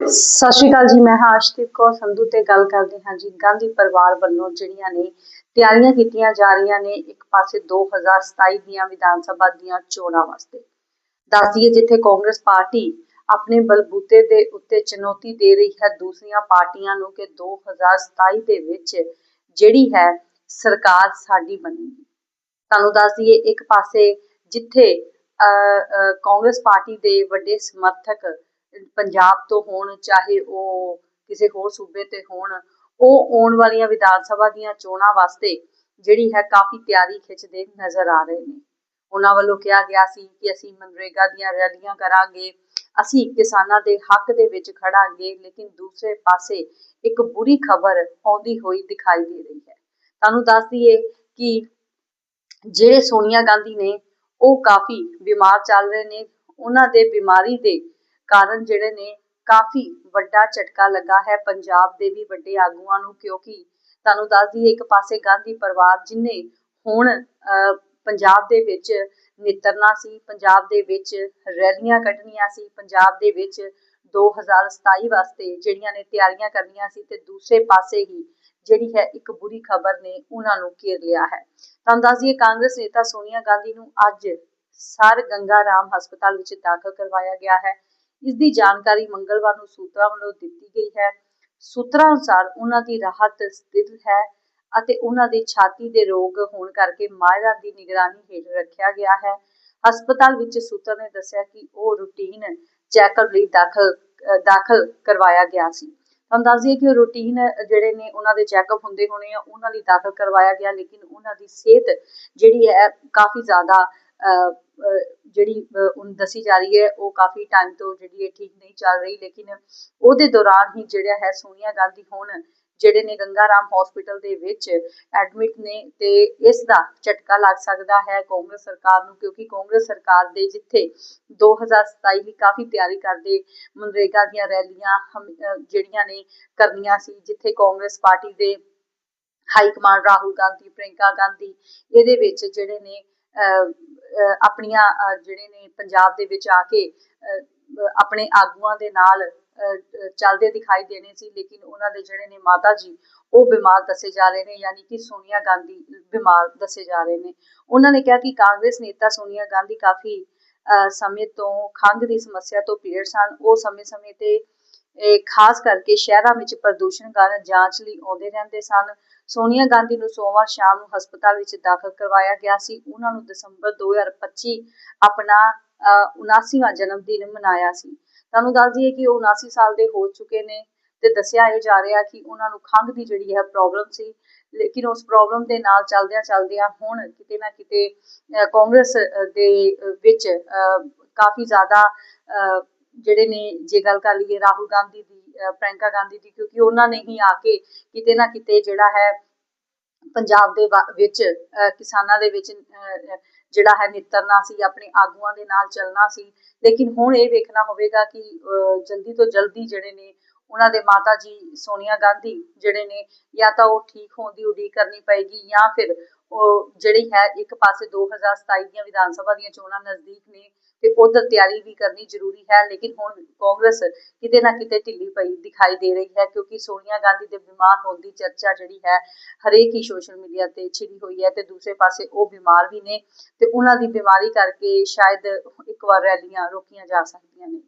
ਸਤਿ ਸ਼੍ਰੀ ਅਕਾਲ ਜੀ ਮੈਂ ਹਾਂ ਆਸ਼ਦੀਪ ਕੌਰ ਸੰਧੂ ਤੇ ਗੱਲ ਕਰਦੇ ਹਾਂ ਜੀ ਗਾਂਧੀ ਪਰਿਵਾਰ ਵੱਲੋਂ ਜਿਹੜੀਆਂ ਨੇ ਤਿਆਰੀਆਂ ਕੀਤੀਆਂ ਜਾ ਰਹੀਆਂ ਨੇ ਇੱਕ ਪਾਸੇ 2027 ਦੀਆਂ ਵਿਧਾਨ ਸਭਾ ਦੀਆਂ ਚੋਣਾਂ ਵਾਸਤੇ। ਦੱਸ ਦਈਏ ਜਿੱਥੇ ਕਾਂਗਰਸ ਪਾਰਟੀ ਆਪਣੇ ਬਲਬੂਤੇ ਦੇ ਉੱਤੇ ਚੁਣੌਤੀ ਦੇ ਰਹੀ ਹੈ ਦੂਸਰੀਆਂ ਪਾਰਟੀਆਂ ਨੂੰ ਕਿ 2027 ਦੇ ਵਿੱਚ ਜਿਹੜੀ ਹੈ ਸਰਕਾਰ ਸਾਡੀ ਬਣੇਗੀ। ਤੁਹਾਨੂੰ ਦੱਸ ਦਈਏ ਇੱਕ ਪਾਸੇ ਜਿੱਥੇ ਅਹ, ਕਾਂਗਰਸ ਪਾਰਟੀ ਦੇ ਵੱਡੇ ਸਮਰਥਕ ਪੰਜਾਬ ਤੋਂ ਹੋਣ, ਚਾਹੇ ਉਹ ਕਿਸੇ ਹੋਰ ਸੂਬੇ ਤੇ ਹੋਣ, ਉਹ ਆਉਣ ਵਾਲੀਆਂ ਵਿਧਾਨ ਸਭਾ ਦੀਆਂ ਚੋਣਾਂ ਵਾਸਤੇ ਜਿਹੜੀ ਹੈ ਕਾਫੀ ਤਿਆਰੀ ਖਿੱਚਦੇ ਨਜ਼ਰ ਆ ਰਹੇ ਨੇ। ਉਹਨਾਂ ਵੱਲੋਂ ਕਿਹਾ ਗਿਆ ਸੀ ਕਿ ਅਸੀਂ ਮਨਰੇਗਾ ਦੀਆਂ ਰੈਲੀਆਂ ਕਰਾਂਗੇ, ਅਸੀਂ ਕਿਸਾਨਾਂ ਦੇ ਹੱਕ ਦੇ ਵਿੱਚ ਖੜਾਂਗੇ, ਲੇਕਿਨ ਦੂਸਰੇ ਪਾਸੇ ਇੱਕ ਬੁਰੀ ਖਬਰ ਆਉਂਦੀ ਹੋਈ ਦਿਖਾਈ ਦੇ ਰਹੀ ਹੈ। ਤੁਹਾਨੂੰ ਦੱਸ ਦਈਏ ਕਿ ਜਿਹੜੇ ਸੋਨੀਆ ਗਾਂਧੀ ਨੇ, ਉਹ ਕਾਫੀ ਬਿਮਾਰ ਚੱਲ ਰਹੇ ਨੇ। ਉਹਨਾਂ ਦੇ ਬਿਮਾਰੀ ਦੇ ਕਾਰਨ ਜਿਹੜੇ ਨੇ, ਕਾਫੀ ਵੱਡਾ ਝਟਕਾ ਲੱਗਾ ਹੈ ਪੰਜਾਬ ਦੇ ਵੀ ਵੱਡੇ ਆਗੂਆਂ ਨੂੰ, ਕਿਉਂਕਿ ਤੁਹਾਨੂੰ ਦੱਸ ਦਈਏ, ਇੱਕ ਪਾਸੇ ਗਾਂਧੀ ਪਰਿਵਾਰ ਜਿਨੇ ਹੁਣ ਪੰਜਾਬ ਦੇ ਵਿੱਚ ਨਿਤਰਨਾ ਸੀ, ਪੰਜਾਬ ਦੇ ਵਿੱਚ ਰੈਲੀਆਂ ਕੱਢਣੀਆਂ ਸੀ, ਪੰਜਾਬ ਦੇ ਵਿੱਚ 2027 ਵਾਸਤੇ ਜਿਹੜੀਆਂ ਨੇ ਤਿਆਰੀਆਂ ਕਰਨੀਆਂ ਸੀ ਤੇ ਦੂਸਰੇ ਪਾਸੇ ਹੀ ਜਿਹੜੀ ਹੈ ਇੱਕ ਬੁਰੀ ਖਬਰ ਨੇ, ਉਹਨਾਂ ਨੂੰ ਘੇਰ ਲਿਆ ਹੈ। ਤੁਹਾਨੂੰ ਦੱਸ ਦਈਏ, ਕਾਂਗਰਸ ਨੇਤਾ ਸੋਨੀਆ ਗਾਂਧੀ ਨੂੰ ਅੱਜ ਸਰ ਗੰਗਾ ਰਾਮ ਹਸਪਤਾਲ ਵਿੱਚ ਦਾਖਲ ਕਰਵਾਇਆ ਗਿਆ ਹੈ। ਇਸ ਦੀ ਜਾਣਕਾਰੀ ਮੰਗਲਵਾਰ ਨੂੰ ਸੂਤਰਾਂ ਵੱਲੋਂ ਦਿੱਤੀ ਗਈ ਹੈ। ਸੂਤਰਾਂ ਅਨੁਸਾਰ ਉਹਨਾਂ ਦੀ ਰਾਹਤ ਸਥਿਰ ਹੈ ਅਤੇ ਉਹਨਾਂ ਦੀ ਛਾਤੀ ਦੇ ਰੋਗ ਹੋਣ ਕਰਕੇ ਮਾਹਿਰਾਂ ਦੀ ਨਿਗਰਾਨੀ ਹੇਠ ਰੱਖਿਆ ਗਿਆ ਹੈ। ਹਸਪਤਾਲ ਵਿੱਚ ਸੂਤਰ ਨੇ ਦੱਸਿਆ ਕਿ ਉਹ ਰੂਟੀਨ ਚੈੱਕਅਪ ਲਈ ਦਾਖਲ ਦਾਖਲ ਕਰਵਾਇਆ ਗਿਆ ਸੀ। ਤੁਹਾਨੂੰ ਦੱਸ ਦਈਏ ਕਿ ਰੂਟੀਨ ਜਿਹੜੇ ਨੇ ਉਹਨਾਂ ਦੇ ਚੈੱਕਅਪ ਹੁੰਦੇ ਹੋਣੇ ਆ, ਉਹਨਾਂ ਲਈ ਦਾਖਲ ਕਰਵਾਇਆ ਗਿਆ, ਲੇਕਿਨ ਉਹਨਾਂ ਦੀ ਸਿਹਤ ਜਿਹੜੀ ਹੈ ਕਾਫੀ ਜ਼ਿਆਦਾ ਜਿਹੜੀ ਅਹ, ਦੱਸੀ ਜਾ ਰਹੀ ਹੈ ਉਹ ਕਾਫੀ ਟਾਈਮ ਤੋਂ ਜਿਹੜੀ ਹੈ ਠੀਕ ਨਹੀਂ ਚੱਲ ਰਹੀ ਲੇਕਿਨ ਉਹਦੇ ਦੌਰਾਨ ਹੀ ਜਿਹੜਾ ਹੈ ਸੋਨੀਆ ਗਾਂਧੀ ਹੁਣ ਜਿਹੜੇ ਨੇ ਗੰਗਾ ਹਸਪੀਟਲ ਦੇ ਵਿੱਚ ਐਡਮਿਟ ਨੇ ਤੇ ਇਸ ਦਾ ਝਟਕਾ ਲੱਗ ਸਕਦਾ ਹੈ ਕਾਂਗਰਸ ਸਰਕਾਰ ਨੂੰ ਕਿਉਂਕਿ ਕਾਂਗਰਸ ਸਰਕਾਰ ਦੇ ਜਿੱਥੇ 2027 ਲਈ ਕਾਫੀ ਤਿਆਰੀ ਕਰਦੇ ਮਨਰੇਗਾ ਦੀਆਂ ਰੈਲੀਆਂ ਜਿਹੜੀਆਂ ਨੇ ਕਰਨੀਆਂ ਸੀ ਜਿੱਥੇ ਕਾਂਗਰਸ ਪਾਰਟੀ ਦੇ ਹਾਈ ਕਮਾਂਡ ਰਾਹੁਲ ਗਾਂਧੀ ਪ੍ਰਿੰਕਾ ਗਾਂਧੀ ਇਹਦੇ ਵਿੱਚ ਜਿਹੜੇ ਨੇ ਅਹ, ਆਪਣੀਆਂ ਜਿਹੜੇ ਨੇ ਪੰਜਾਬ ਦੇ ਵਿੱਚ ਆ ਕੇ ਆਪਣੇ ਆਗੂਆਂ ਦੇ ਨਾਲ ਚੱਲਦੇ ਦਿਖਾਈ ਦੇਣੇ ਸੀ, ਲੇਕਿਨ ਉਹਨਾਂ ਦੇ ਜਿਹੜੇ ਨੇ ਮਾਤਾ ਜੀ, ਉਹ ਬਿਮਾਰ ਦੱਸੇ ਜਾ ਰਹੇ ਨੇ, ਯਾਨੀ ਕਿ ਸੋਨੀਆ ਗਾਂਧੀ ਬਿਮਾਰ ਦੱਸੇ ਜਾ ਰਹੇ ਨੇ। ਉਹਨਾਂ ਨੇ ਕਿਹਾ ਕਿ ਕਾਂਗਰਸ ਨੇਤਾ ਸੋਨੀਆ ਗਾਂਧੀ ਕਾਫੀ ਸਮੇਂ ਤੋਂ ਖੰਘ ਦੀ ਸਮੱਸਿਆ ਤੋਂ ਪੀੜਤ ਸਨ। ਉਹ ਸਮੇਂ-ਸਮੇਂ ਤੇ ਖਾਸ ਕਰਕੇ ਸ਼ਹਿਰਾਂ ਵਿੱਚ ਪ੍ਰਦੂਸ਼ਣ ਕਾਰਨ ਜਾਂਚ ਲਈ ਆਉਂਦੇ ਰਹਿੰਦੇ ਸਨ। ਸੋਨੀਆ ਗਾਂਧੀ ਨੂੰ ਸੋਮਵਾਰ ਸ਼ਾਮ ਨੂੰ ਹਸਪਤਾਲ ਵਿੱਚ ਦਾਖਲ ਕਰਵਾਇਆ ਗਿਆ ਸੀ। ਉਹਨਾਂ ਨੂੰ ਦਸੰਬਰ 2025 ਆਪਣਾ 79ਵਾਂ ਜਨਮ ਦਿਨ ਮਨਾਇਆ ਸੀ। ਤੁਹਾਨੂੰ ਦੱਸ ਦਈਏ ਕਿ ਉਹ 79 ਸਾਲ ਦੇ ਹੋ ਚੁੱਕੇ ਨੇ ਤੇ ਦੱਸਿਆ ਇਹ ਜਾ ਰਿਹਾ ਕਿ ਉਹਨਾਂ ਨੂੰ ਖੰਘ ਦੀ ਜਿਹੜੀ ਹੈ ਪ੍ਰੋਬਲਮ ਸੀ। ਲੇਕਿਨ ਉਸ ਪ੍ਰੋਬਲਮ ਦੇ ਨਾਲ ਚੱਲਦਿਆਂ ਚੱਲਦਿਆਂ ਹੁਣ ਕਿਤੇ ਨਾ ਕਿਤੇ ਕਾਂਗਰਸ ਦੇ ਅਹ, ਵਿੱਚ ਕਾਫੀ ਜ਼ਿਆਦਾ ਅਹ, ਜਿਹੜੇ ਨੇ ਜੇ ਗੱਲ ਕਰ ਲਈਏ ਰਾਹੁਲ ਗਾਂਧੀ ਦੀ ਅਹ, ਗਾਂਧੀ ਦੀ ਕਿਉਂਕਿ ਉਹਨਾਂ ਨੇ ਹੀ ਆ ਕੇ ਕਿਤੇ ਨਾ ਕਿਤੇ ਜਿਹੜਾ ਹੈ ਪੰਜਾਬ ਦੇ ਵਿੱਚ ਕਿਸਾਨਾਂ ਦੇ ਵਿੱਚ ਜਿਹੜਾ ਹੈ ਨਿੱਤਰਨਾ ਸੀ ਆਪਣੇ ਆਗੂਆਂ ਦੇ ਨਾਲ ਚੱਲਣਾ ਸੀ। ਲੇਕਿਨ ਹੁਣ ਇਹ ਵੇਖਣਾ ਹੋਵੇਗਾ ਕਿ ਜਲਦੀ ਤੋਂ ਜਲਦੀ ਜਿਹੜੇ ਨੇ ਉਹਨਾਂ ਦੇ ਮਾਤਾ ਜੀ ਸੋਨੀਆ ਗਾਂਧੀ ਜਿਹੜੇ ਨੇ ਜਾਂ ਤਾਂ ਉਹ ਠੀਕ ਹੋਣ ਦੀ ਉਡੀਕ ਕਰਨੀ ਪਏਗੀ ਜਾਂ ਫਿਰ ਉਹ ਜਿਹੜੀ ਹੈ, ਇੱਕ ਪਾਸੇ 2027 ਦੀਆਂ ਵਿਧਾਨ ਸਭਾ ਦੀਆਂ ਚੋਣਾਂ ਨਜ਼ਦੀਕ ਨੇ ਤੇ ਉਧਰ ਤਿਆਰੀ ਵੀ ਕਰਨੀ ਜ਼ਰੂਰੀ ਹੈ, ਲੇਕਿਨ ਹੁਣ ਕਾਂਗਰਸ ਕਿਤੇ ਨਾ ਕਿਤੇ ਢਿੱਲੀ ਪਈ ਦਿਖਾਈ ਦੇ ਰਹੀ ਹੈ, ਕਿਉਂਕਿ ਸੋਨੀਆ ਗਾਂਧੀ ਦੇ ਬਿਮਾਰ ਹੋਣ ਦੀ ਚਰਚਾ ਜਿਹੜੀ ਹੈ, ਹਰੇਕ ਹੀ ਸੋਸ਼ਲ ਮੀਡੀਆ ਤੇ ਛਿੜੀ ਹੋਈ ਹੈ ਤੇ ਦੂਸਰੇ ਪਾਸੇ ਉਹ ਬਿਮਾਰ ਵੀ ਨੇ ਤੇ ਉਹਨਾਂ ਦੀ ਬਿਮਾਰੀ ਕਰਕੇ ਸ਼ਾਇਦ ਇੱਕ ਵਾਰ ਰੈਲੀਆਂ ਰੋਕੀਆਂ ਜਾ ਸਕਦੀਆਂ ਨੇ।